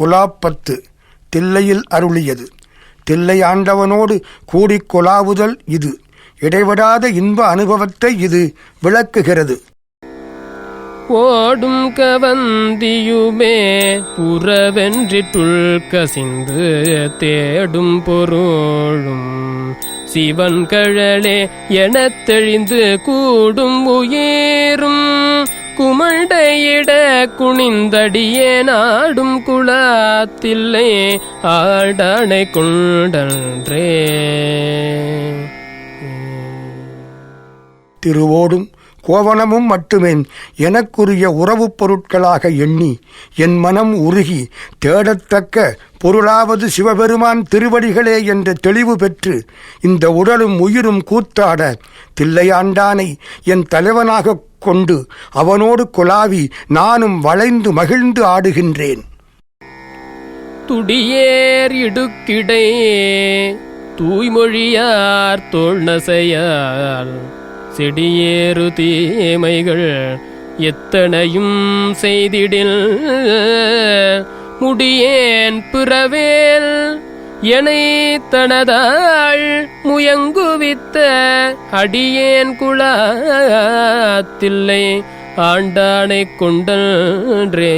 குலாப்பத்து தில்லையில் அருளியது. தில்லை ஆண்டவனோடு கூடிக் கொலாவுதல் இது. இடைவிடாத இன்ப அனுபவத்தை இது விளக்குகிறது. ஓடும் கவந்தியுமே புறவென்றிட்டுள் கசிந்து தேடும் பொருளும் சிவன் கழலே எனத் தெளிந்து கூடும் உயிரும் குமண்டையிட குனிந்தடியே நாடும் குளாத்தில்லை ஆடனை கொண்டன்றே. திருவோடும் கோவணமும் மட்டுமே எனக்குரிய உறவுப் பொருட்களாக எண்ணி என் மனம் உருகி தேடத்தக்க பொருளாவது சிவபெருமான் திருவடிகளே என்ற தெளிவு பெற்று இந்த உடலும் உயிரும் கூத்தாட தில்லையாண்டானை என் தலைவனாகக் கொண்டு அவனோடு குலாவி நானும் வளைந்து மகிழ்ந்து ஆடுகின்றேன். துடியேர் இடுக்கிடையே தூய்மொழியார் தோல்நசையால் செடியேறு தீமைகள் எத்தனையும் செய்திடில் முடியேன் பிறவேல் எனை தனதாள் முயங்குவித்த அடியேன் குளாத்தில்லை ஆண்டானை கொண்டன்றே.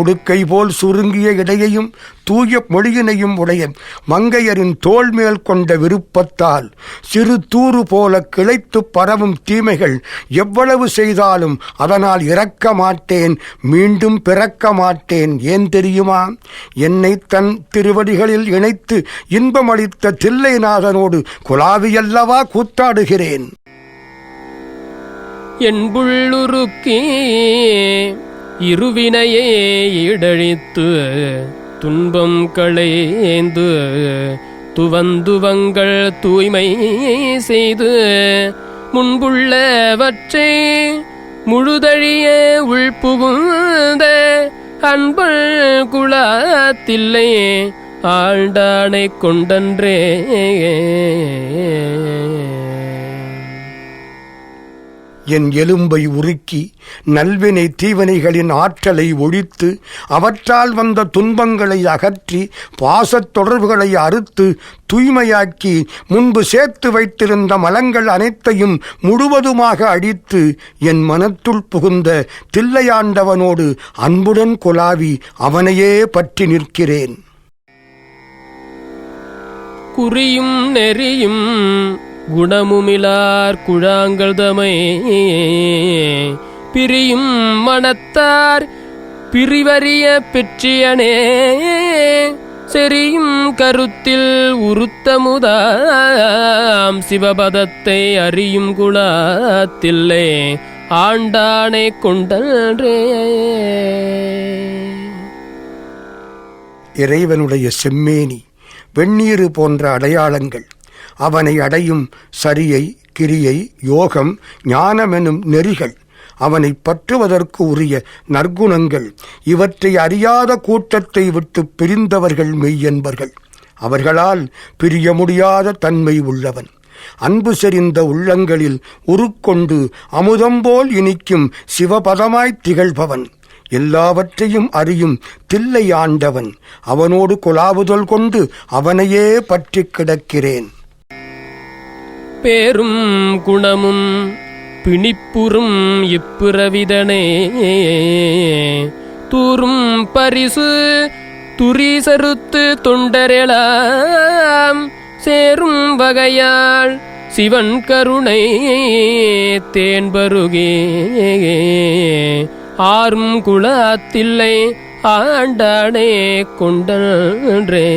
உடுக்கை போல் சுருங்கிய இடையையும் தூய மொழியினையும் உடைய மங்கையரின் தோள் மேல் கொண்ட விருப்பத்தால் சிறு தூறு போல கிளைத்து பரவும் தீமைகள் எவ்வளவு செய்தாலும் அதனால் இறக்க மாட்டேன் மீண்டும் பிறக்க மாட்டேன். ஏன் தெரியுமா? என்னை தன் திருவடிகளில் இணைத்து இன்பமளித்த தில்லைநாதனோடு குலாவியல்லவா கூத்தாடுகிறேன்? என்புள்ளுருக்கி இருவினையே இடழித்து துன்பம் களைந்து துவந்துவங்கள் தூய்மை செய்து முன்புள்ளவற்றை முழுதழிய உள்புகுந்த அன்பள் குலாத்தில்லை ஆழ்ந்தானை கொண்டன்றே. என் எலும்பை உருக்கி நல்வினை தீவனைகளின் ஆற்றலை ஒழித்து அவற்றால் வந்த துன்பங்களை அகற்றி பாசத் தொடர்புகளை அறுத்து தூய்மையாக்கி முன்பு சேர்த்து வைத்திருந்த மலங்கள் அனைத்தையும் முழுவதுமாக அடித்து என் மனத்துள் புகுந்த தில்லையாண்டவனோடு அன்புடன் கொலாவி அவனையே பற்றி நிற்கிறேன். குறியும் நெறியும் குணமுமிலார் குழாங்கள் தமை. பிரியும் மனத்தார் பிரிவறிய பெற்றியனே. செரியும் கருத்தில் உருத்தமுதாம் சிவபதத்தை அறியும் குலாத்தில்லே. ஆண்டானை கொண்டன்றே. இறைவனுடைய செம்மேனி வெந்நீரு போன்ற அடையாளங்கள் அவனை அடையும் சரியை கிரியை யோகம் ஞானமெனும் நெறிகள். அவனை பற்றுவதற்கு உரிய நற்குணங்கள். இவற்றை அறியாத கூட்டத்தை விட்டு பிரிந்தவர்கள் மெய்யென்பர்கள் அவர்களால் பிரிய முடியாத தன்மை உள்ளவன். அன்பு செறிந்த உள்ளங்களில் உருக்கொண்டு அமுதம்போல் இனிக்கும் சிவபதமாய்த் திகழ்பவன். எல்லாவற்றையும் அறியும் தில்லை ஆண்டவன் அவனோடு கொலாவுதல் கொண்டு அவனையே பற்றிக் கிடக்கிறேன். பேரும் குணமும் பிணிப்புறும் இப்பிறவிதனே. தூரும் பரிசு துரிசறுத்து தொண்டரெலாம் சேரும் வகையாள் சிவன் கருணை தேன்பருகே. ஆறும் குளத்தில்லை ஆண்டானே கொண்டன்றே.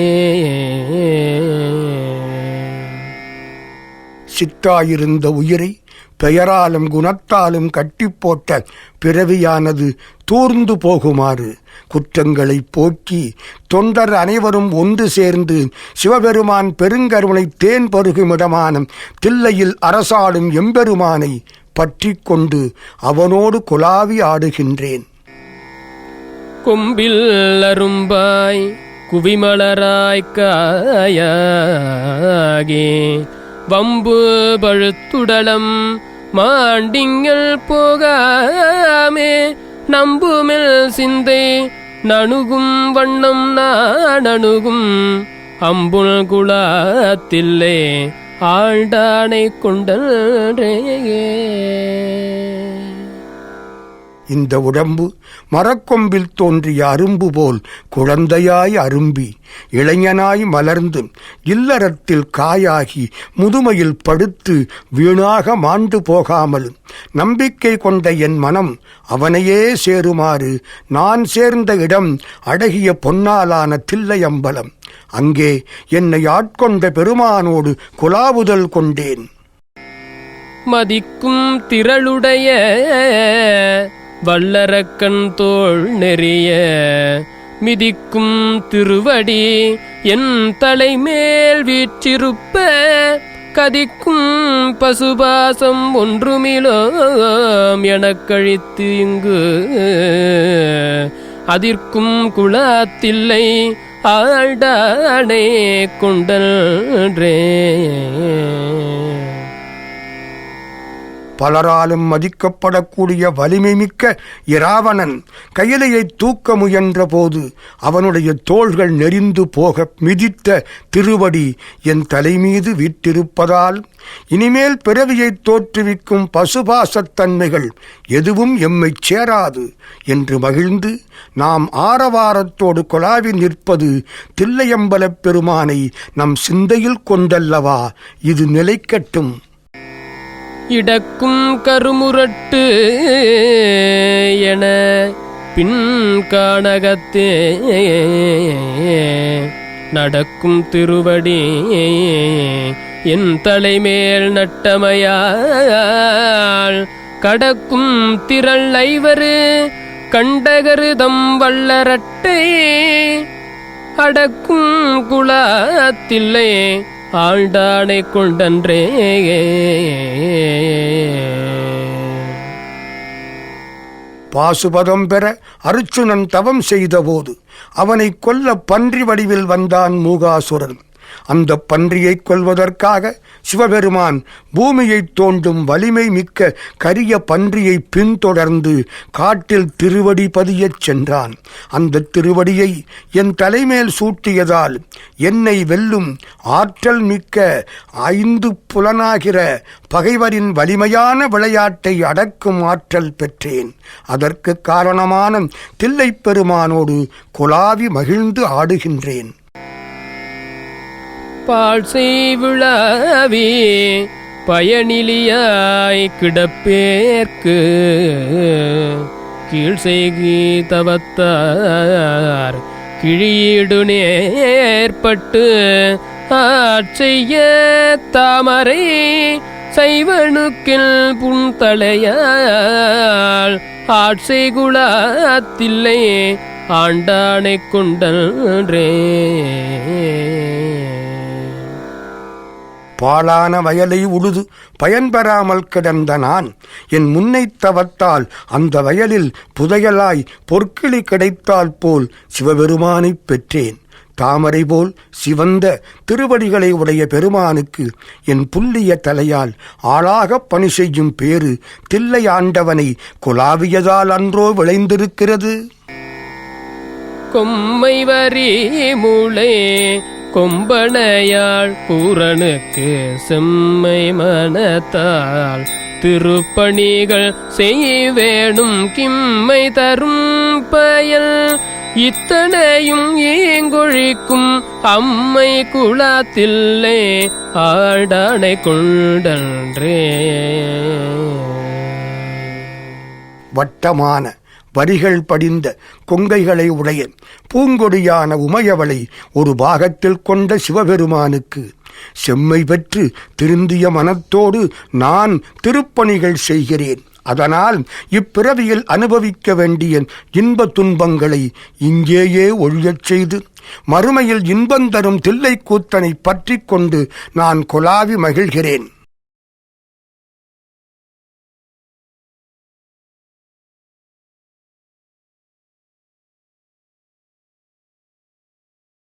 சித்தாயிருந்த உயிரை பெயராலும் குணத்தாலும் கட்டிப் போட்ட பிறவியானது தூர்ந்து போகுமாறு குற்றங்களை போக்கி தொண்டர் அனைவரும் ஒன்று சேர்ந்து சிவபெருமான் பெருங்கருணை தேன் பருகுமிடமான தில்லையில் அரசாடும் எம்பெருமானை பற்றி கொண்டு அவனோடு குலாவி ஆடுகின்றேன். கொம்பில் அரும்பாய் குவிமலராய்க்காயே வம்பு பழுத்துடலம் மாண்டிங்கள் போகாமே நம்புமெல் சிந்தை நணுகும் வண்ணம் நான் நானணுகும். அம்புல் குலாத்தில்லை ஆண்டானை கொண்டன்றே இந்த உடம்பு மரக்கொம்பில் தோன்றிய அரும்பு போல் குழந்தையாய் அரும்பி இளைஞனாய் மலர்ந்து இல்லறத்தில் காயாகி முதுமையில் படுத்து வீணாக மாண்டு போகாமல் நம்பிக்கை கொண்ட என் மனம் அவனையே சேருமாறு நான் சேர்ந்த இடம் அடகிய பொன்னாலான தில்லையம்பலம். அங்கே என்னை ஆட்கொண்ட பெருமானோடு குலாவுதல் கொண்டேன். மதிக்கும் திரளுடைய வல்லரக்கண் தோள் நெறிய மிதிக்கும் திருவடி என் தலைமேல் வீற்றிருப்ப கதிக்கும் பசுபாசம் ஒன்றுமிலோம் எனக்கழித்து இங்கு அதிர்க்கும் குளத்தில்லை ஆழ்டானே கொண்டன்றே. பலராலும் மதிக்கப்படக்கூடிய வலிமை மிக்க இராவணன் கையிலையை தூக்க முயன்ற போது அவனுடைய தோள்கள் நெறிந்து போக மிதித்த திருவடி என் தலைமீது வீட்டிருப்பதால் இனிமேல் பிறவியைத் தோற்றுவிக்கும் பசுபாசத்தன்மைகள் எதுவும் எம்மைச் சேராது என்று மகிழ்ந்து நாம் ஆரவாரத்தோடு கொலாவி நிற்பது தில்லையம்பலப் பெருமானை நம் சிந்தையில் கொண்டல்லவா? இது நிலைக்கட்டும். இடக்கும் கருமுரட்டு என பின் காணகத்தே. நடக்கும் திருவடி என் தலைமேல் நட்டமையாள் கடக்கும் திரள் ஐவரு கண்டகருதம் வல்லரட்டை அடக்கும் குலாத்தில்லை ஆண்டானை கொண்டன்றே. பாசுபதம் பெற அருச்சுனன் தவம் செய்தபோது அவனை கொல்ல பன்றி வடிவில் வந்தான் மூகாசுரன். அந்த பன்றியைக் கொல்வதற்காக சிவபெருமான் பூமியைத் தோண்டும் வலிமை மிக்க கரிய பன்றியை பின்தொடர்ந்து காட்டில் திருவடி பதியச் சென்றான். அந்த திருவடியை என் தலைமேல் சூட்டியதால் என்னை வெல்லும் ஆற்றல் மிக்க ஐந்து புலனாகிற பகைவரின் வலிமையான விளையாட்டை அடக்கும் ஆற்றல் பெற்றேன். அதற்கு காரணமான தில்லைப் பெருமானோடு குலாவி மகிழ்ந்து ஆடுகின்றேன். பால் செய்விழாவி பயனிலியாய் கிடப்பேற்கு. கீழ் செய்கி தவத்தார் கிழியீடு நேர்பட்டு. ஆட்செய்ய தாமரை சைவனுக்கில் புண்தலையால் ஆட்செய்குலாத்தில்லை ஆண்டானை கொண்டன்றே. பாழான வயலை உழுது பயன்பெறாமல் கிடந்த நான் என் முன்னை தவத்தால் அந்த வயலில் புதையலாய் பொற்கிளி கிடைத்தால் போல் சிவபெருமானைப் பெற்றேன். தாமரை போல் சிவந்த திருவடிகளை உடைய பெருமானுக்கு என் புல்லிய தலையால் ஆளாகப் பணி செய்யும் பேறு தில்லை ஆண்டவனை குலாவியதால் அன்றோ விளைந்திருக்கிறது. கொம்மை வரி மூளை கொம்பனையாள் பூரனுக்கு செம்மை மனத்தால் திருப்பணிகள் செய்வேணும் கிம்மை தரும் பயல். இத்தனையும் ஏங்கொழிக்கும் அம்மை குலாத்தில்லை ஆடானை கொண்டன்றே. வட்டமான வரிகள் படிந்த கொங்கைகளை உடைய பூங்கொடியான உமையவளை ஒரு பாகத்தில் கொண்ட சிவபெருமானுக்கு செம்மை பெற்று திருந்திய மனத்தோடு நான் திருப்பணிகள் செய்கிறேன். அதனால் இப்பிறவியில் அனுபவிக்க வேண்டிய இன்ப துன்பங்களை இங்கேயே ஒழியச் செய்து மறுமையில் இன்பந்தரும் தில்லைக்கூத்தனை பற்றி கொண்டு நான் கொலாவி மகிழ்கிறேன்.